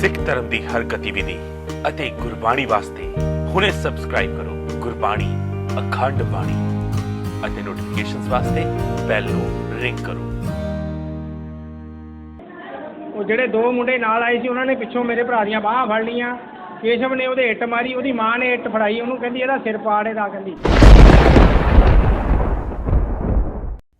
ਸਿੱਖ ਧਰਮ ਦੀ ਹਰ ਗਤੀਵਿਧੀ ਅਤੇ ਗੁਰਬਾਣੀ ਵਾਸਤੇ ਹੁਣੇ ਸਬਸਕ੍ਰਾਈਬ ਕਰੋ ਗੁਰਬਾਣੀ ਅਖੰਡ ਬਾਣੀ ਅਤੇ ਨੋਟੀਫਿਕੇਸ਼ਨਸ ਵਾਸਤੇ ਬੈਲ ਨੂੰ ਰਿੰਗ ਕਰੋ। ਉਹ ਜਿਹੜੇ ਦੋ ਮੁੰਡੇ ਨਾਲ ਆਏ ਸੀ, ਉਹਨਾਂ ਨੇ ਪਿੱਛੋਂ ਮੇਰੇ ਭਰਾ ਦੀਆਂ ਬਾਹਾਂ ਫੜ ਲਈਆਂ। ਕੇਸ਼ਵ ਨੇ ਉਹਦੇ ਇੱਟ ਮਾਰੀ, ਉਹਦੀ ਮਾਂ ਨੇ ਇੱਟ ਫੜਾਈ, ਉਹਨੂੰ ਕਹਿੰਦੀ ਇਹਦਾ ਸਿਰ ਪਾੜ ਇਹਦਾ, ਕਹਿੰਦੀ।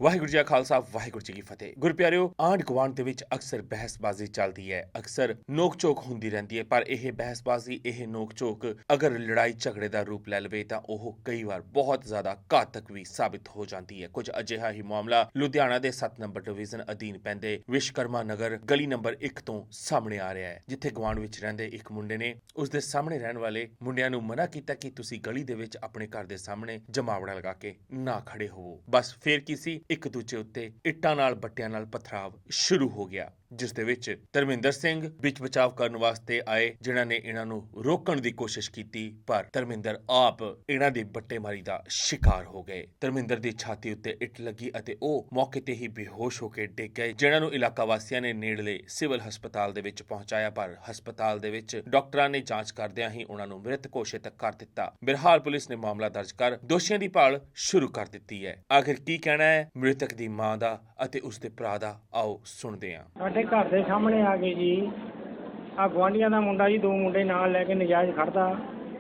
ਵਾਹਿਗੁਰੂ ਜੀ ਕਾ ਖਾਲਸਾ, ਵਾਹਿਗੁਰੂ ਜੀ ਕੀ ਫਤਿਹ। ਗੁਰਪਿਆਰਿਓ ਆਂਢ ਗੁਆਂਢ ਦੇ ਵਿੱਚ ਅਕਸਰ ਬਹਿਸਬਾਜ਼ੀ ਚੱਲਦੀ ਹੈ। ਅਕਸਰ ਨੋਕ-ਝੋਕ ਹੁੰਦੀ ਰਹਿੰਦੀ ਹੈ, ਪਰ ਇਹ ਬਹਿਸਬਾਜ਼ੀ, ਇਹ ਨੋਕ-ਝੋਕ ਅਗਰ ਲੜਾਈ ਝਗੜੇ ਦਾ ਰੂਪ ਲੈ ਲਵੇ ਤਾਂ ਉਹ ਕਈ ਵਾਰ ਬਹੁਤ ਜ਼ਿਆਦਾ ਘਾਤਕ ਵੀ ਸਾਬਿਤ ਹੋ ਜਾਂਦੀ ਹੈ। ਕੁਝ ਅਜਿਹਾ ਹੀ ਮਾਮਲਾ ਲੁਧਿਆਣਾ ਦੇ 7 ਨੰਬਰ ਡਿਵੀਜ਼ਨ ਅਧੀਨ ਪੈਂਦੇ ਵਿਸ਼ਕਰਮਾ ਨਗਰ ਗਲੀ ਨੰਬਰ 1 ਤੋਂ ਸਾਹਮਣੇ ਆ ਰਿਹਾ ਹੈ, ਜਿੱਥੇ ਗੁਆਂਢ ਵਿੱਚ ਰਹਿੰਦੇ ਇੱਕ ਮੁੰਡੇ ਨੇ ਉਸ ਦੇ ਸਾਹਮਣੇ ਰਹਿਣ ਵਾਲੇ ਮੁੰਡਿਆਂ ਨੂੰ ਮਨਾ ਕੀਤਾ ਕਿ ਤੁਸੀਂ ਗਲੀ ਦੇ ਵਿੱਚ ਆਪਣੇ ਘਰ ਦੇ ਸਾਹਮਣੇ ਜਮਾਵੜਾ ਲਗਾ ਕੇ ਨਾ ਖੜੇ ਹੋਵੋ। ਬਸ ਫੇਰ ਕੀ ਸੀ? ਇੱਕ ਦੂਜੇ ਉੱਤੇ ਇੱਟਾਂ ਨਾਲ ਬੱਟਿਆਂ ਨਾਲ ਪਥਰਾਵ ਸ਼ੁਰੂ ਹੋ ਗਿਆ। ਜਿਸ ਦੇ ਵਿੱਚ ਧਰਮਿੰਦਰ ਸਿੰਘ ਵਿੱਚ ਬਚਾਵ ਕਰਨ ਵਾਸਤੇ ਆਏ, ਜਿਨ੍ਹਾਂ ਨੇ ਇਹਨਾਂ ਨੂੰ ਰੋਕਣ ਦੀ ਕੋਸ਼ਿਸ਼ ਕੀਤੀ, ਪਰ ਧਰਮਿੰਦਰ ਆਪ ਇਹਨਾਂ ਦੀ ਬੱਟੇਮਾਰੀ ਦਾ ਸ਼ਿਕਾਰ ਹੋ ਗਏ। ਧਰਮਿੰਦਰ ਦੀ ਛਾਤੀ ਉੱਤੇ ਇੱਟ ਲੱਗੀ ਅਤੇ ਉਹ ਮੌਕੇ ਤੇ ਹੀ ਬੇਹੋਸ਼ ਹੋ ਕੇ ਡਿੱਗ ਗਏ, ਜਿਨ੍ਹਾਂ ਨੂੰ ਇਲਾਕਾ ਵਾਸੀਆਂ ਨੇ ਨੇੜਲੇ ਸਿਵਲ ਹਸਪਤਾਲ ਦੇ ਵਿੱਚ ਪਹੁੰਚਾਇਆ, ਪਰ ਹਸਪਤਾਲ ਦੇ ਵਿੱਚ ਡਾਕਟਰਾਂ ਨੇ ਜਾਂਚ ਕਰਦਿਆਂ ਹੀ ਉਹਨਾਂ ਨੂੰ ਮ੍ਰਿਤ ਘੋਸ਼ਿਤ ਕਰ ਦਿੱਤਾ। ਬਿਰਹਾਲ ਪੁਲਿਸ ਨੇ ਮਾਮਲਾ ਦਰਜ ਕਰ ਦੋਸ਼ੀਆਂ ਦੀ ਭਾਲ ਸ਼ੁਰੂ ਕਰ ਦਿੱਤੀ ਹੈ। ਆਖਿਰ ਕੀ ਕਹਿਣਾ ਹੈ? ਮ੍ਰਿਤਕ ਦੀ ਮਾਂ ਦਾ ਅਤੇ ਉਸ ਦੇ ਭਰਾ ਦਾ, ਆਓ ਸੁਣਦੇ ਹਾਂ। ਸਾਡੇ ਘਰ ਦੇ ਸਾਹਮਣੇ ਆ ਗਏ ਜੀ ਆ ਗੁਆਂਢੀਆਂ ਦਾ ਮੁੰਡਾ ਜੀ, ਦੋ ਮੁੰਡੇ ਨਾਲ ਲੈ ਕੇ ਨਜਾਇਜ਼ ਖੜਦਾ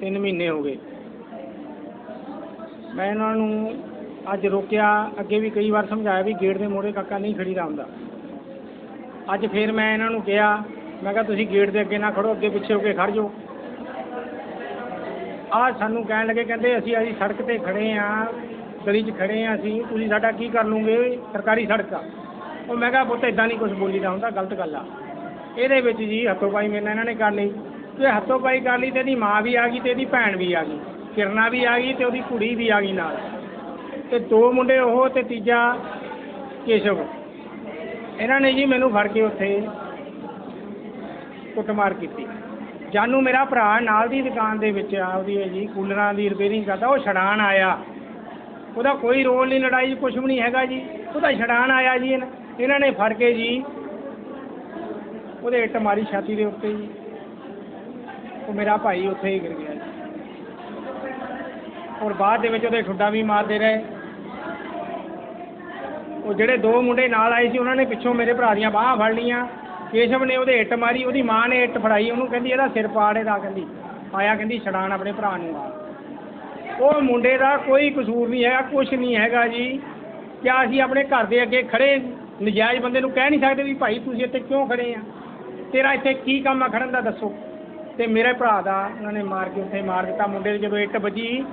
3 ਮਹੀਨੇ ਹੋ ਗਏ। ਮੈਂ ਇਹਨਾਂ ਨੂੰ ਅੱਜ ਰੋਕਿਆ, ਅੱਗੇ ਵੀ ਕਈ ਵਾਰ ਸਮਝਾਇਆ ਵੀ ਗੇਟ ਦੇ ਮੋੜੇ ਕਾਕਾ ਨਹੀਂ ਖੜੀਦਾ ਹੁੰਦਾ। ਅੱਜ ਫੇਰ ਮੈਂ ਇਹਨਾਂ ਨੂੰ ਕਿਹਾ, ਮੈਂ ਕਿਹਾ ਤੁਸੀਂ ਗੇਟ ਦੇ ਅੱਗੇ ਨਾ ਖੜੋ, ਅੱਗੇ ਪਿੱਛੇ ਹੋ ਕੇ ਖੜ ਜਾਓ। ਆ ਸਾਨੂੰ ਕਹਿਣ ਲੱਗੇ, ਕਹਿੰਦੇ ਅਸੀਂ ਅਸੀਂ ਸੜਕ ਤੇ ਖੜੇ ਆ ਗਲੀ 'ਚ ਖੜੇ ਆ ਅਸੀਂ, ਤੁਸੀਂ ਸਾਡਾ ਕੀ ਕਰ ਲੂਗੇ ਸਰਕਾਰੀ ਸੜਕ ਆ। ਉਹ ਮੈਂ ਕਿਹਾ ਪੁੱਤ ਇਦਾਂ ਨਹੀਂ ਕੁਝ ਬੋਲੀਦਾ ਹੁੰਦਾ, ਗਲਤ ਗੱਲ ਆ। ਇਹਦੇ ਵਿੱਚ ਜੀ ਹੱਥੋਂ ਪਾਈ ਮੇਰੇ ਨਾਲ ਇਹਨਾਂ ਨੇ ਕਰ ਲਈ। ਤੇ ਹੱਥੋਂ ਪਾਈ ਕਰ ਲਈ ਤੇ ਇਹਦੀ ਮਾਂ ਵੀ ਆ ਗਈ ਤੇ ਇਹਦੀ ਭੈਣ ਵੀ ਆ ਗਈ। ਕਿਰਨਾ ਵੀ ਆ ਗਈ ਤੇ ਉਹਦੀ ਕੁੜੀ ਵੀ ਆ ਗਈ ਨਾਲ। ਤੇ ਦੋ ਮੁੰਡੇ ਉਹ ਤੇ ਤੀਜਾ ਕੇਸ਼ਵ। ਇਹਨਾਂ ਨੇ ਜੀ ਮੈਨੂੰ ਫੜ ਕੇ ਉੱਥੇ ਕੁੱਟਮਾਰ ਕੀਤੀ। ਜਾਨੂ ਮੇਰਾ ਭਰਾ ਨਾਲ ਦੀ ਦੁਕਾਨ ਦੇ ਵਿੱਚ ਆ, ਉਹਦੀ ਹੈ ਜੀ ਕੂਲਰਾਂ ਦੀ ਰਿਪੇਅਰਿੰਗ ਕਰਦਾ, ਉਹ ਛੜਾਣ ਆਇਆ। ਉਹਦਾ ਕੋਈ ਰੋਲ ਨਹੀਂ, ਲੜਾਈ ਕੁਝ ਵੀ ਨਹੀਂ ਹੈਗਾ ਜੀ। ਉਹਦਾ ਛੜਾਣ ਆਇਆ ਜੀ ਇਹਨਾਂ- ਇਹਨਾਂ ਨੇ ਫੜ ਕੇ ਜੀ ਉਹਦੇ ਇੱਟ ਮਾਰੀ ਛਾਤੀ ਦੇ ਉੱਤੇ ਜੀ। ਉਹ ਮੇਰਾ ਭਾਈ ਉੱਥੇ ਹੀ ਗਿਰ ਗਿਆ ਜੀ। ਔਰ ਬਾਅਦ ਦੇ ਵਿੱਚ ਉਹਦੇ ਠੁੱਡਾ ਵੀ ਮਾਰਦੇ ਰਹੇ। ਉਹ ਜਿਹੜੇ ਦੋ ਮੁੰਡੇ ਨਾਲ ਆਏ ਸੀ, ਉਹਨਾਂ ਨੇ ਪਿੱਛੋਂ ਮੇਰੇ ਭਰਾ ਦੀਆਂ ਬਾਹਾਂ ਫੜ ਲਈਆਂ। ਕੇਸ਼ਵ ਨੇ ਉਹਦੇ ਇੱਟ ਮਾਰੀ, ਉਹਦੀ ਮਾਂ ਨੇ ਇੱਟ ਫੜਾਈ। ਉਹਨੂੰ ਕਹਿੰਦੀ, ਇਹਦਾ ਸਿਰ ਪਾੜ ਇਹਦਾ, ਕਹਿੰਦੀ। ਆਇਆ, ਕਹਿੰਦੀ, ਛਡਾਣ ਆਪਣੇ ਭਰਾ ਨੂੰ ਆ। ਉਹ ਮੁੰਡੇ ਦਾ ਕੋਈ ਕਸੂਰ ਨਹੀਂ ਹੈਗਾ ਕੁਝ ਨਹੀਂ ਹੈਗਾ ਜੀ। ਕਿਆ ਅਸੀਂ ਆਪਣੇ ਘਰ ਦੇ ਅੱਗੇ ਖੜੇ ਨਜਾਇਜ਼ ਬੰਦੇ ਨੂੰ ਕਹਿ ਨਹੀਂ ਸਕਦੇ ਵੀ ਭਾਈ ਤੁਸੀਂ ਇੱਥੇ ਕਿਉਂ ਖੜੇ ਆ? ਤੇਰਾ ਇੱਥੇ ਕੀ ਕੰਮ ਆ ਖੜਨ ਦਾ ਦੱਸੋ। ਤੇ ਮੇਰੇ ਭਰਾ ਦਾ ਉਹਨਾਂ ਨੇ ਮਾਰ ਕੇ ਉੱਥੇ ਮਾਰ ਦਿੱਤਾ। ਮੁੰਡੇ ਦੇ ਜਦੋਂ ਇੱਟ ਵੱਜੀ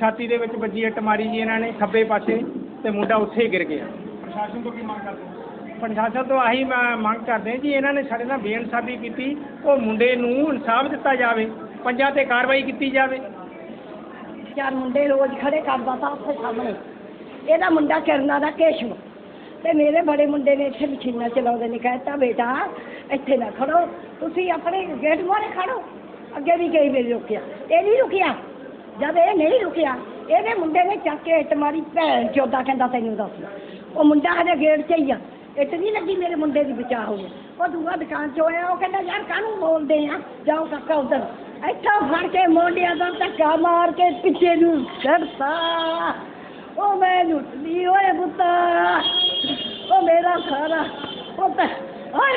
ਛਾਤੀ ਦੇ ਵਿੱਚ ਵੱਜੀ ਇੱਟ ਮਾਰੀ ਜੀ ਇਹਨਾਂ ਨੇ ਖੱਬੇ ਪਾਸੇ ਤੇ ਮੁੰਡਾ ਉੱਥੇ ਹੀ ਗਿਰ ਗਿਆ। ਪ੍ਰਸ਼ਾਸਨ ਤੋਂ ਕੀ ਮੰਗ ਕਰਦੇ ਪ੍ਰਸ਼ਾਸਨ ਤੋਂ ਆਹੀ ਮ- ਮੰਗ ਕਰਦੇ ਹਾਂ ਜੀ ਇਹਨਾਂ ਨੇ ਸਾਡੇ ਨਾਲ ਬੇਇਨਸਾਫੀ ਕੀਤੀ। ਉਹ ਮੁੰਡੇ ਨੂੰ ਇਨਸਾਫ ਦਿੱਤਾ ਜਾਵੇ ਪੰਜਾਂ ਤੇ ਕਾਰਵਾਈ ਕੀਤੀ ਜਾਵੇ। ਚਾਰ ਮੁੰਡੇ ਰੋਜ਼ ਖੜੇ ਕਰਦਾ ਤਾ ਉੱਥੇ ਸਾਹਮਣੇ। ਇਹਦਾ ਮੁੰਡਾ ਕਰਨਾ ਦਾ ਕੇਸ਼ਵ। ਤੇ ਮੇਰੇ ਬੜੇ ਮੁੰਡੇ ਨੇ ਇੱਥੇ ਮਸ਼ੀਨਾਂ ਚਲਾਉਂਦੇ ਨੇ ਕਹਿਤਾ ਬੇਟਾ, ਇੱਥੇ ਨਾ ਖੜੋ। ਤੁਸੀਂ ਆਪਣੇ ਗੇਟ ਮੋਰੇ ਖੜੋ। ਅੱਗੇ ਵੀ ਕਈ ਵਾਰੀ ਰੁਕਿਆ। ਇਹ ਨਹੀਂ ਰੁਕਿਆ। ਜਦ ਇਹ ਨਹੀਂ ਰੁਕਿਆ ਇਹਦੇ ਮੁੰਡੇ ਨੇ ਚੱਕ ਕੇ ਇੱਟ ਮਾਰੀ, ਭੈਣ ਚੋਦਾ ਕਹਿੰਦਾ ਤੈਨੂੰ ਦੱਸ। ਉਹ ਮੁੰਡਾ ਹਜੇ ਗੇਟ 'ਚ ਹੀ ਆ। ਇੱਟ ਨਹੀਂ ਲੱਗੀ ਮੇਰੇ ਮੁੰਡੇ ਦੀ ਬਚਾ ਹੋ ਗਿਆ ਉਹ ਦੂਆ ਦੁਕਾਨ ਚ ਹੋਇਆ ਉਹ ਕਹਿੰਦਾ, ਯਾਰ, ਕਾਹਨੂੰ ਬੋਲਦੇ ਆ? ਜਾਓ ਕਾਕਾ ਉਧਰ। ਇੱਥੋਂ ਫੜ ਕੇ ਮੋਢਿਆਂ ਦਾ ਧੱਕਾ ਮਾਰ ਕੇ ਪਿੱਛੇ ਨੂੰ ਛੱਡਤਾ ਉਹ ਮੈਂ ਲੁੱਟਦੀ, ਓਏ ਪੁੱਤਾ। ਉਹ ਮੇਰਾ ਸਾਰਾ ਪੁੱਤ। ਹਾਏ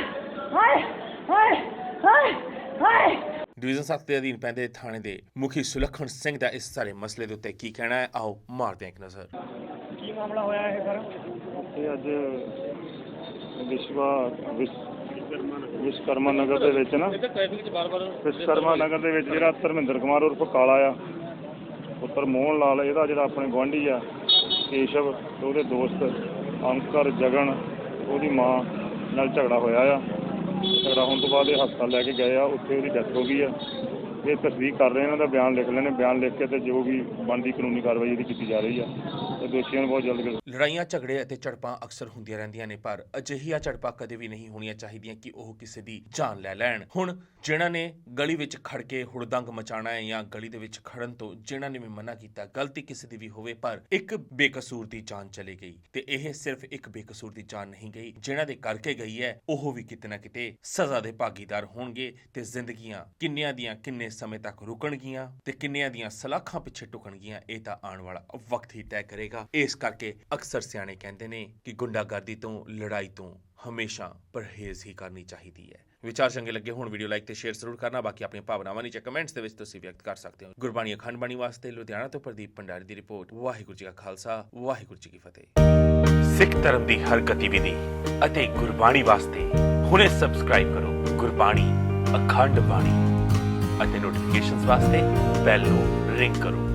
ਹਾਏ ਹਾਏ ਹਾਏ ਹਾਏ। ਡਿਵੀਜ਼ਨ 7 ਦੇ ਅਧੀਨ ਪੈਂਦੇ ਥਾਣੇ ਦੇ ਮੁਖੀ ਸੁਲੱਖਣ ਸਿੰਘ ਦਾ ਇਸ ਸਾਰੇ ਮਸਲੇ ਦੇ ਉੱਤੇ ਕੀ ਕਹਿਣਾ ਹੈ? ਆਓ ਮਾਰਦੇ ਹਾਂ ਇੱਕ ਨਜ਼ਰ। ਕੀ ਮਾਮਲਾ ਹੋਇਆ ਇਹ ਸਰ? ਇਹ ਅੱਜ ਵਿਸ਼ਵਾ ਵਿਸ਼- ਵਿਸ਼ਕਰਮਾ ਨਗਰ ਦੇ ਵਿੱਚ ਨਾ ਵਿਸ਼ਕਰਮਾ ਨਗਰ ਦੇ ਵਿੱਚ ਜਿਹੜਾ ਧਰਮਿੰਦਰ ਕੁਮਾਰ ਉਰਫ ਕਾਲਾ ਆ ਪੁੱਤਰ ਮੋਹਨ ਲਾਲ ਇਹਦਾ ਜਿਹੜਾ ਆਪਣੇ ਗੁਆਂਢੀ ਆ ਕੇਸ਼ਵ ਤੇ ਉਹਦੇ ਦੋਸਤ। ਅੰਕਰ, ਜਗਨ, ਉਹਦੀ ਮਾਂ ਨਾਲ ਝਗੜਾ ਹੋਇਆ ਆ। ਝਗੜਾ ਹੋਣ ਤੋਂ ਬਾਅਦ ਇਹ ਹਸਪਤਾਲ ਲੈ ਕੇ ਗਏ ਆ, ਉੱਥੇ ਉਹਦੀ ਡੈਥ ਹੋ ਗਈ ਆ। ਇਹ ਤਸਦੀਕ ਕਰ ਰਹੇ ਇਹਨਾਂ ਦਾ ਬਿਆਨ ਲਿਖ ਲੈਣੇ, ਬਿਆਨ ਲਿਖ ਕੇ ਤੇ ਜੋ ਵੀ ਬਣਦੀ ਕਾਨੂੰਨੀ ਕਾਰਵਾਈ ਇਹਦੀ ਕੀਤੀ ਜਾ ਰਹੀ ਆ। ਤੇ ਦੋਸ਼ੀਆਂ ਨੂੰ ਬਹੁਤ ਜਲਦ ਗ੍ਰਿਫਤਾਰ ਲੜਾਈਆਂ, ਝਗੜੇ ਅਤੇ ਝੜਪਾਂ ਅਕਸਰ ਹੁੰਦੀਆਂ ਰਹਿੰਦੀਆਂ ਨੇ, ਪਰ ਅਜਿਹੀਆਂ ਝੜਪਾਂ ਕਦੇ ਵੀ ਨਹੀਂ ਹੋਣੀਆਂ ਚਾਹੀਦੀਆਂ ਕਿ ਉਹ ਕਿਸੇ ਦੀ ਜਾਨ ਲੈ ਲੈਣ। ਹੁਣ ਜਿਨ੍ਹਾਂ ਨੇ ਗਲੀ ਵਿੱਚ ਖੜ ਕੇ ਹੁੜਦੰਗ ਮਚਾਣਾ ਹੈ ਜਾਂ ਗਲੀ ਦੇ ਵਿੱਚ ਖੜਨ ਤੋਂ ਜਿਨ੍ਹਾਂ ਨੇ ਵੀ ਮਨਾ ਕੀਤਾ, ਗਲਤੀ ਕਿਸੇ ਦੀ ਵੀ ਹੋਵੇ, ਪਰ ਇੱਕ ਬੇਕਸੂਰ ਦੀ ਜਾਨ ਚਲੀ ਗਈ। ਤੇ ਇਹ ਸਿਰਫ ਇੱਕ ਬੇਕਸੂਰ ਦੀ ਜਾਨ ਨਹੀਂ ਗਈ, ਜਿਨ੍ਹਾਂ ਦੇ ਕਰਕੇ ਗਈ ਹੈ, ਉਹ ਵੀ ਕਿਤੇ ਨਾ ਕਿਤੇ ਸਜ਼ਾ ਦੇ ਭਾਗੀਦਾਰ ਹੋਣਗੇ ਤੇ ਜ਼ਿੰਦਗੀਆਂ ਕਿੰਨਿਆਂ ਦੀਆਂ ਕਿੰਨੇ ਸਮੇਂ ਤੱਕ ਰੁਕਣਗੀਆਂ ਤੇ ਕਿੰਨਿਆਂ ਦੀਆਂ ਸਲਾਖਾਂ ਪਿੱਛੇ ਟੁਕਣਗੀਆਂ, ਇਹ ਤਾਂ ਆਉਣ ਵਾਲਾ ਵਕਤ ਹੀ ਤੈਅ ਕਰੇਗਾ। ਇਸ ਕਰਕੇ ਅਕਸਰ ਸਿਆਣੇ ਕਹਿੰਦੇ ਨੇ ਕਿ ਗੁੰਡਾਗਰਦੀ ਤੋਂ, ਲੜਾਈ ਤੋਂ ਹਮੇਸ਼ਾ ਪਰਹੇਜ਼ ਹੀ ਕਰਨੀ ਚਾਹੀਦੀ ਹੈ। ਵਿਚਾਰ ਚੰਗੇ ਲੱਗੇ ਹੁਣ, ਵੀਡੀਓ ਲਾਈਕ ਤੇ ਸ਼ੇਅਰ ਜ਼ਰੂਰ ਕਰਨਾ। ਬਾਕੀ ਆਪਣੀਆਂ ਭਾਵਨਾਵਾਂ ਨੀਚੇ ਕਮੈਂਟਸ ਦੇ ਵਿੱਚ ਤੁਸੀਂ ਵਿਅਕਤ ਕਰ ਸਕਦੇ ਹੋ। ਗੁਰਬਾਣੀ ਅਖੰਡ ਬਾਣੀ ਵਾਸਤੇ ਲੁਧਿਆਣਾ ਤੋਂ ਪ੍ਰਦੀਪ ਭੰਡਾਰੀ ਦੀ ਰਿਪੋਰਟ। ਵਾਹਿਗੁਰੂ ਜੀ ਕਾ ਖਾਲਸਾ, ਵਾਹਿਗੁਰੂ ਜੀ ਕੀ ਫਤਿਹ। ਸਿੱਖ ਧਰਮ ਦੀ ਹਰ ਗਤੀਵਿਧੀ ਅਤੇ ਗੁਰਬਾਣੀ ਵਾਸਤੇ ਹੁਣੇ ਸਬਸਕ੍ਰਾਈਬ ਕਰੋ ਗੁਰਬਾਣੀ ਅਖੰਡ ਬਾਣੀ ਅਤੇ ਨੋਟੀਫਿਕੇਸ਼ਨਸ ਵਾਸਤੇ ਬੈਲ ਨੂੰ ਰਿੰਗ ਕਰੋ।